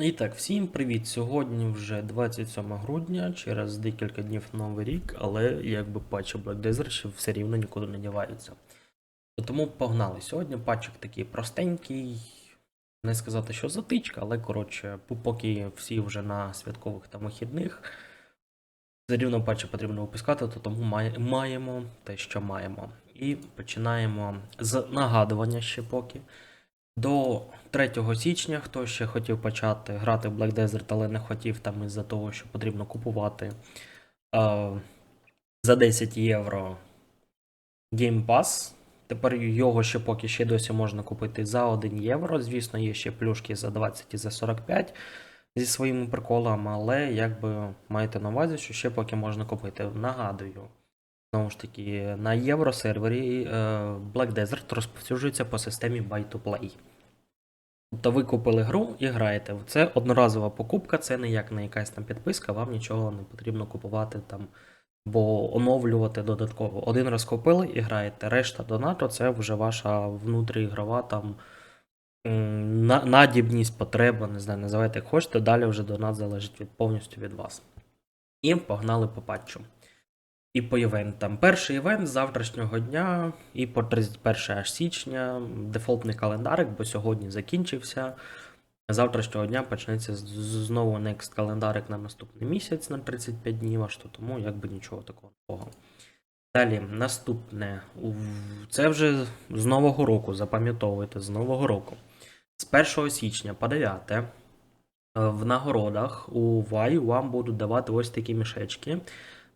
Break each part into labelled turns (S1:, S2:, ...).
S1: І так, всім привіт! Сьогодні вже 27 грудня, через декілька днів новий рік, але якби патчі Black Desert ще все рівно нікуди не діваються. Тому погнали. Сьогодні патчик такий простенький, не сказати, що затичка, але коротше, поки всі вже на святкових та вихідних, все рівно патчі потрібно випускати, то тому маємо те, що маємо. І починаємо з нагадування ще поки. До 3 січня, хто ще хотів почати грати в Black Desert, але не хотів там із-за того, що потрібно купувати е, за 10 євро Game Pass. Тепер його ще поки ще досі можна купити за 1 євро. Звісно, є ще плюшки за 20 і за 45 зі своїми приколами, але якби маєте на увазі, що ще поки можна купити. Нагадую. Знову ж таки, на євросервері е, Black Desert розповсюджується по системі Buy to Play. Тобто ви купили гру і граєте. Це одноразова покупка, це не як на якась там підписка, вам нічого не потрібно купувати там, бо оновлювати додатково. Один раз купили і граєте. Решта донату це вже ваша внутріігрова там надібність, потреба, не знаю, називайте як хочете. Далі вже донат залежить від, повністю від вас. І погнали по патчу. І по івентам. Перший івент з завтрашнього дня і по 31 аж січня. Дефолтний календарик, бо сьогодні закінчився. Завтрашнього дня почнеться знову next календарик на наступний місяць на 35 днів, аж то тому якби нічого такого нового. Далі, наступне. Це вже з Нового року, запам'ятовуйте, з Нового року. З 1 січня по 9 е, в нагородах у Вай вам будуть давати ось такі мішечки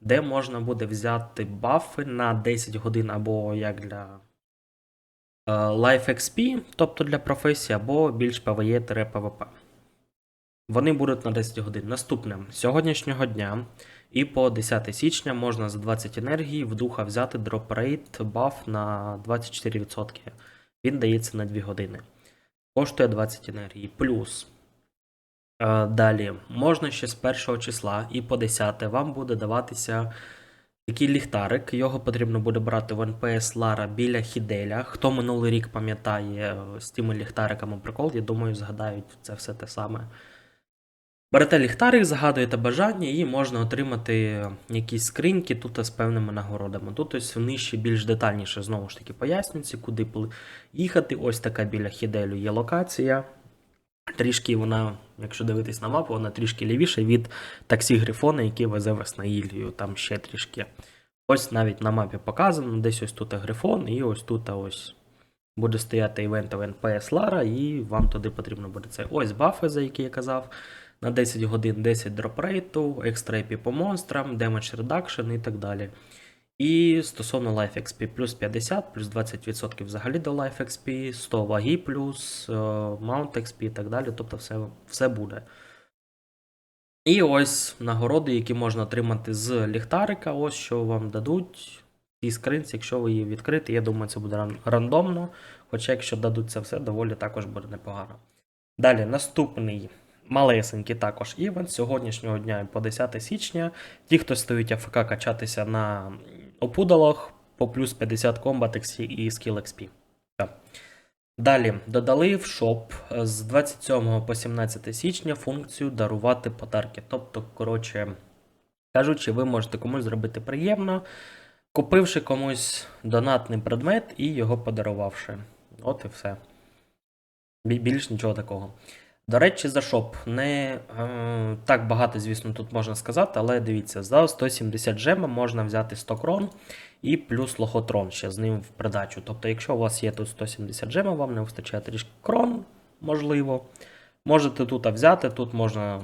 S1: де можна буде взяти бафи на 10 годин або як для е, Life XP, тобто для професії, або більш PvE-PvP. Вони будуть на 10 годин. Наступне, з сьогоднішнього дня і по 10 січня можна за 20 енергії в духа взяти Rate баф на 24%. Він дається на 2 години. Коштує 20 енергії. Плюс Далі, можна ще з першого числа і по 10 вам буде даватися такий ліхтарик. Його потрібно буде брати в НПС Лара біля Хіделя. Хто минулий рік пам'ятає е, з тими ліхтариками прикол, я думаю, згадають це все те саме. Берете ліхтарик, загадуєте бажання і можна отримати якісь скриньки тут з певними нагородами. Тут ось нижче більш детальніше знову ж таки пояснюється, куди їхати. Ось така біля Хіделю є локація. Трішки вона, якщо дивитись на мапу, вона трішки лівіше від таксі Грифона, який везе вас на Ілью, там ще трішки. Ось навіть на мапі показано, десь ось тут Грифон, і ось тут ось буде стояти івент НПС Лара, і вам туди потрібно буде це. Ось бафи, за які я казав. На 10 годин 10 дропрейту, екстра EP по монстрам, Damage Reduction і так далі. І стосовно Life XP плюс 50, плюс 20% взагалі до Life XP, 100 ваги плюс, е, Mount XP і так далі. Тобто все, все буде. І ось нагороди, які можна отримати з ліхтарика, ось що вам дадуть. Ці скринці, якщо ви її відкрите, я думаю, це буде рандомно. Хоча, якщо дадуть це все, доволі також буде непогано. Далі, наступний малесенький також івент сьогоднішнього дня по 10 січня. Ті, хто стоїть АФК качатися на опудалах по плюс 50 комбат і Skill XP. Далі додали в шоп е, з 27 по 17 січня функцію дарувати подарки. Тобто, коротше кажучи, ви можете комусь зробити приємно, купивши комусь донатний предмет і його подарувавши. От і все. Більш нічого такого. До речі, за шоп. Не е, так багато, звісно, тут можна сказати, але дивіться, за 170 жема можна взяти 100 крон і плюс лохотрон ще з ним в придачу. Тобто, якщо у вас є тут 170 жема, вам не вистачає трішки крон, можливо. Можете тут взяти, тут можна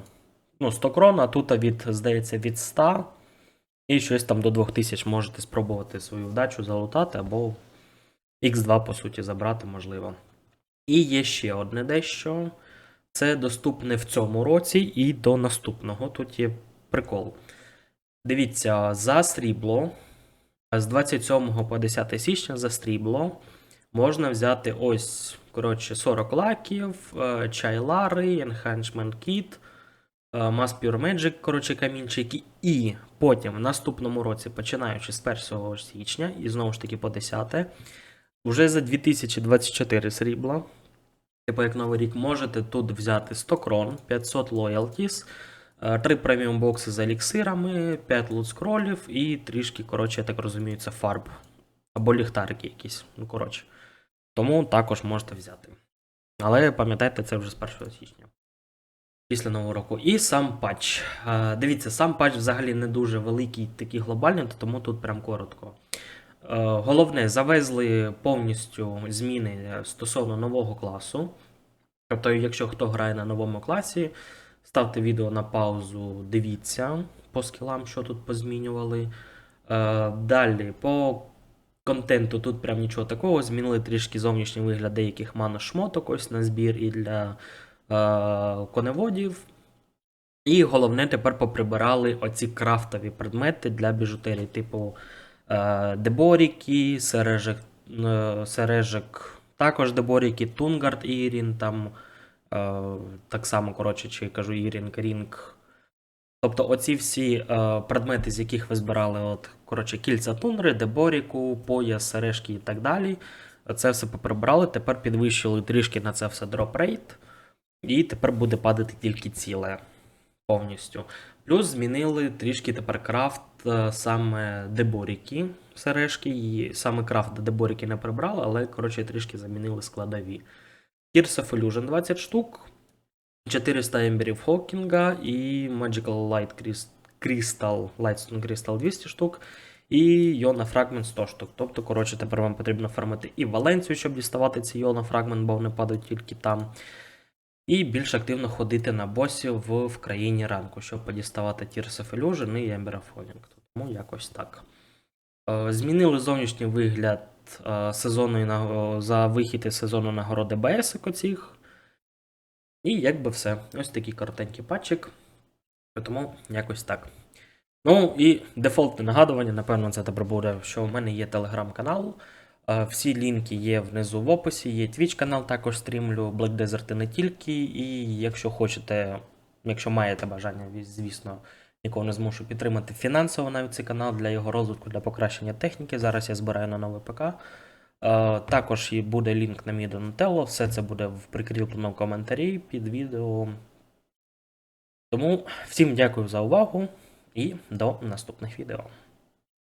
S1: ну, 100 крон, а тут від, здається, від 100 і щось там до 2000 можете спробувати свою вдачу залутати або X2, по суті, забрати, можливо. І є ще одне дещо. Це доступне в цьому році і до наступного. Тут є прикол. Дивіться, за срібло з 27 по 10 січня за срібло можна взяти ось, коротше, 40 лаків, е, чайлари, Enhancement Kit, е, Mass Pure Magic, коротше, камінчики. І потім в наступному році, починаючи з 1 січня, і знову ж таки по 10, вже за 2024 срібла Типу, як новий рік можете тут взяти 100 крон, 500 лоялтіс, 3 преміум бокси з еліксирами, 5 лут скролів і трішки, коротше, я так розумію, це фарб. Або ліхтарики якісь. Ну, коротше. Тому також можете взяти. Але пам'ятайте, це вже з 1 січня. Після нового року. І сам патч. Е, Дивіться, сам патч взагалі не дуже великий, такий глобальний, тому тут прям коротко. Е, Головне, завезли повністю зміни стосовно нового класу. Тобто, якщо хто грає на новому класі, ставте відео на паузу, дивіться по скілам, що тут позмінювали. Е, Далі, по контенту тут прям нічого такого. Змінили трішки зовнішній вигляд деяких маношмоток ось на збір і для е, коневодів. І головне, тепер поприбирали оці крафтові предмети для біжутерії, типу е, деборіки, сережек, е, сережек, також деборіки, Тунгард Ірін, там е, так само, коротше, чи кажу Ірін, Рінг. Тобто оці всі е, предмети, з яких ви збирали, от, коротше, кільця тундри, деборіку, пояс, сережки і так далі. Це все поприбрали, тепер підвищили трішки на це все дроп рейт. І тепер буде падати тільки ціле повністю. Плюс змінили трішки тепер крафт е, саме деборіки, сережки, і саме крафт деборіки не прибрали, але коротше трішки замінили складові. Tears of Illusion 20 штук, 400 емберів Хокінга і Magical Light Crystal, Lightstone Crystal 200 штук. І Йона Фрагмент 100 штук. Тобто, коротше, тепер вам потрібно фармити і Валенцію, щоб діставати ці Йона Фрагмент, бо вони падають тільки там. І більш активно ходити на босів в, в країні ранку, щоб подіставати Tears of Illusion і Ember of Falling. Тому якось так. Е, Змінили зовнішній вигляд е, наго- за вихід із сезону нагороди БС оцих. І якби все. Ось такий коротенький патчик. Тому якось так. Ну і дефолтне нагадування, напевно, це тепер буде, що в мене є телеграм-канал. Е, Всі лінки є внизу в описі, є Twitch канал, також стрімлю, Black Desert не тільки. І якщо хочете, якщо маєте бажання, звісно, нікого не змушу підтримати фінансово навіть цей канал для його розвитку, для покращення техніки. Зараз я збираю на новий ПК. Е, Також і буде лінк на мій Donatello, все це буде в прикріпленому коментарі під відео. Тому всім дякую за увагу і до наступних відео.